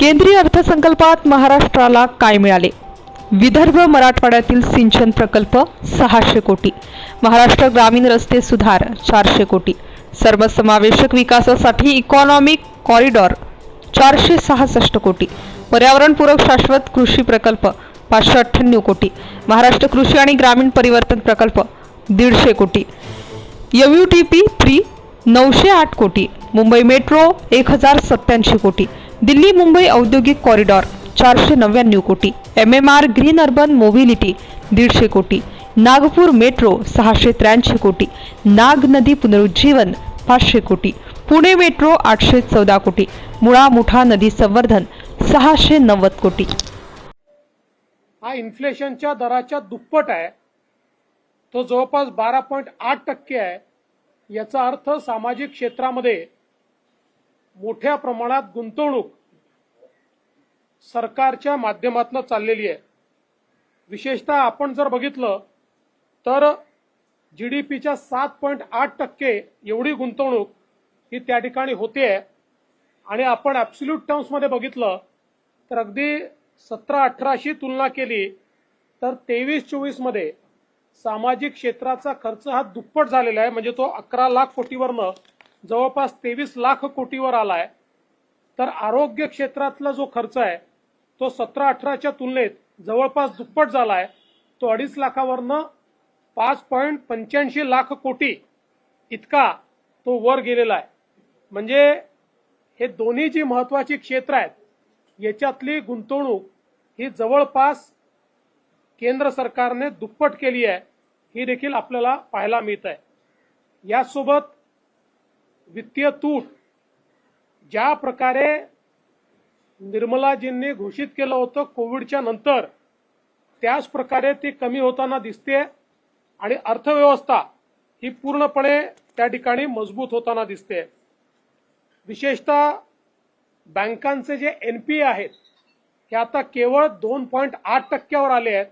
केंद्रीय अर्थसंकल्पात महाराष्ट्राला काय मिळाले? विदर्भ मराठवाड्यातील सिंचन प्रकल्प सहाशे कोटी. महाराष्ट्र ग्रामीण रस्ते सुधार चारशे कोटी. सर्वसमावेशक विकासासाठी इकॉनॉमिक कॉरिडॉर चारशे सहासष्ट कोटी. पर्यावरणपूरक शाश्वत कृषी प्रकल्प पाचशे अठ्ठ्याण्णव कोटी. महाराष्ट्र कृषी आणि ग्रामीण परिवर्तन प्रकल्प दीडशे कोटी. M U T P three नऊशे आठ कोटी. मुंबई मेट्रो एक हजार सत्याऐंशी कोटी. दिल्ली मुंबई औद्योगिक कॉरिडॉर चारशे नव्याण्णव कोटी. M M R green urban mobility दीडशे कोटी. नागपूर मेट्रो सहाशे त्र्याऐंशी कोटी. नाग नदी पुनरुज्जीवन पाचशे कोटी. पुणे मेट्रो आठशे चौदा कोटी. मुळा मुठा नदी संवर्धन सहाशे नव्वद कोटी. हा इन्फ्लेशनच्या दराच्या दुप्पट आहे. तो जवळपास बारा पॉईंट आठ टक्के आहे. याचा अर्थ सामाजिक क्षेत्रामध्ये मोठ्या प्रमाणात गुंतवणूक सरकारच्या माध्यमातून चाललेली आहे. विशेषतः आपण जर बघितलं तर जी डी पीच्या सात पॉईंट आठ टक्के एवढी गुंतवणूक ही त्या ठिकाणी होते. आहे आणि आपण ॲब्सल्यूट टर्म्समध्ये बघितलं तर अगदी सतरा अठराशी तुलना केली तर तेवीस चोवीसमध्ये सामाजिक क्षेत्राचा खर्च हा दुप्पट झालेला आहे. म्हणजे तो अकरा लाख कोटीवरनं जवळपास तेवीस लाख कोटीवर आला आहे तर आरोग्य क्षेत्रातला जो खर्च आहे तो सतरा अठराच्या तुलनेत जवळपास दुप्पट झाला आहे तो अडीच लाखावरनं पाच पॉईंट पंच्याऐंशी लाख कोटी इतका तो वर गेलेला आहे. म्हणजे हे दोन्ही जी महत्वाची क्षेत्र आहेत याच्यातली गुंतवणूक ही जवळपास केंद्र सरकारने दुप्पट केली आहे ही देखील आपल्याला पाहायला मिळत आहे यासोबत वित्तीय तूट ज्या प्रकारे निर्मलाजींनी घोषित केलं होतं कोविडच्या नंतर त्याच प्रकारे ती कमी होताना दिसते आणि अर्थव्यवस्था ही पूर्णपणे त्या ठिकाणी मजबूत होताना दिसते. विशेषतः बँकांचे जे एन पी ए आहेत हे आता केवळ दोन पॉईंट आठ टक्क्यावर आले आहेत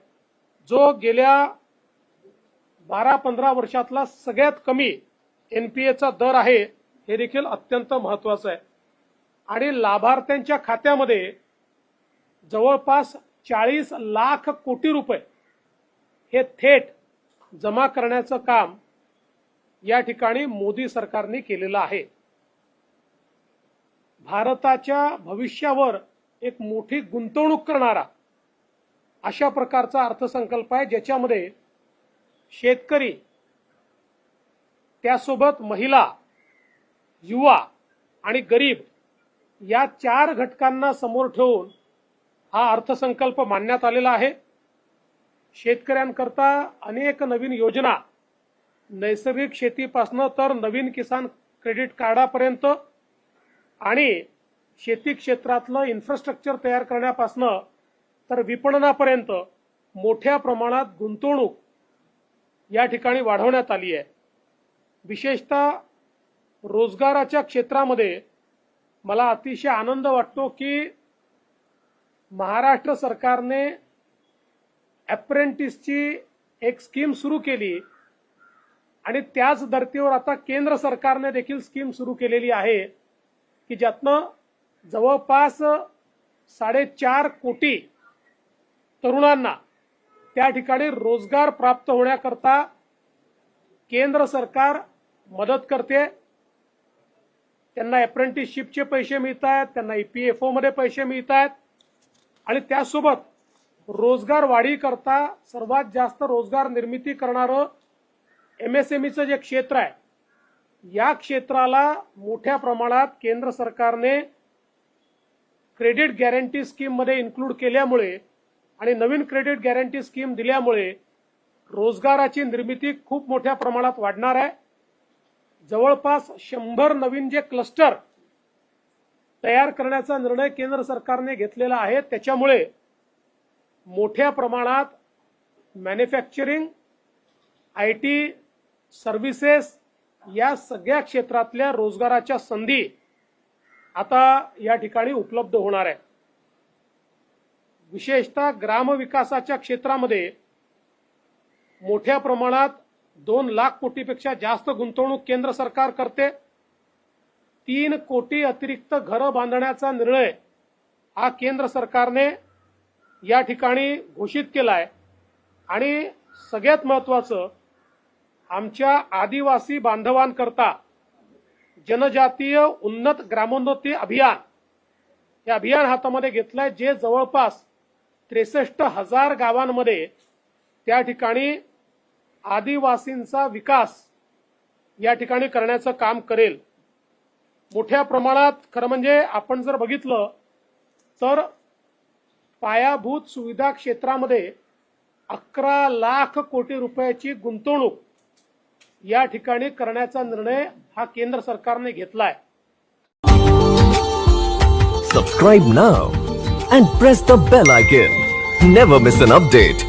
जो गेल्या बारा पंधरा वर्षातला सगळ्यात कमी एन पी एचा दर आहे. हे देखील अत्यंत महत्वाचं आहे. आणि लाभार्थ्यांच्या खात्यामध्ये जवळपास चाळीस लाख कोटी रुपये हे थेट जमा करण्याचं काम या ठिकाणी मोदी सरकारने केलेलं आहे. भारताच्या भविष्यावर एक मोठी गुंतवणूक करणारा अशा प्रकारचा अर्थसंकल्प आहे ज्याच्यामध्ये शेतकरी त्यासोबत महिला युवा आणि गरीब या चार घटकांना समोर ठेवून हा अर्थसंकल्प मांडण्यात आलेला आहे. शेतकऱ्यांकरता अनेक नवीन योजना. नैसर्गिक शेतीपासनं तर नवीन किसान क्रेडिट कार्डापर्यंत आणि शेती क्षेत्रातलं इन्फ्रास्ट्रक्चर तयार करण्यापासनं तर विपणनापर्यंत मोठ्या प्रमाणात गुंतवणूक या ठिकाणी वाढवण्यात आली आहे. विशेषतः रोजगाराच्या क्षेत्रामध्ये मला अतिशय आनंद वाटतो की महाराष्ट्र सरकारने अप्रेंटिसची एक स्कीम सुरू केली. आणि त्याच धर्तीवर आता केंद्र सरकारने देखील स्कीम सुरू केलेली आहे की ज्यातनं जवळपास साडेचार कोटी तरुणांना त्या ठिकाणी रोजगार प्राप्त होण्याकरता केंद्र सरकार मदत करते. त्यांना अप्रेंटिसशिपचे पैसे मिळत आहेत त्यांना ईपीएफओ मध्ये पैसे मिळत आहेत आणि त्यासोबत रोजगार वाढीकरता सर्वात जास्त रोजगार निर्मिती करणारं एमएसएमईचं जे क्षेत्र आहे या क्षेत्राला मोठ्या प्रमाणात केंद्र सरकारने क्रेडिट गॅरंटी स्कीममध्ये इन्क्लूड केल्यामुळे आणि नवीन क्रेडिट गॅरंटी स्कीम दिल्यामुळे रोजगाराची निर्मिती खूप मोठ्या प्रमाणात वाढणार आहे. जवळपास शंभर नवीन जे क्लस्टर तयार करण्याचा निर्णय केंद्र सरकारने घेतलेला आहे त्याच्यामुळे मोठ्या प्रमाणात मॅन्युफॅक्चरिंग आय टी सर्व्हिसेस या सगळ्या क्षेत्रातल्या रोजगाराच्या संधी आता या ठिकाणी उपलब्ध होणार आहे विशेषतः ग्रामविकासाच्या क्षेत्रामध्ये मोठ्या प्रमाणात दोन लाख कोटीपेक्षा जास्त गुंतवणूक केंद्र सरकार करते. तीन कोटी अतिरिक्त घरं बांधण्याचा निर्णय हा केंद्र सरकारने या ठिकाणी घोषित केलाय. आणि सगळ्यात महत्वाचं आमच्या आदिवासी बांधवांकरता जनजातीय उन्नत ग्रामोन्नती अभियान. हे अभियान हातामध्ये घेतलंय जे जवळपास त्रेसष्ट हजार गावांमध्ये त्या ठिकाणी आदिवासींचा विकास या ठिकाणी करण्याचं काम करेल. मोठ्या प्रमाणात खरं म्हणजे आपण जर बघितलं तर पायाभूत सुविधा क्षेत्रामध्ये अकरा लाख कोटी रुपयाची गुंतवणूक या ठिकाणी करण्याचा निर्णय हा केंद्र सरकारने घेतलाय. Subscribe now and press the bell icon never miss an update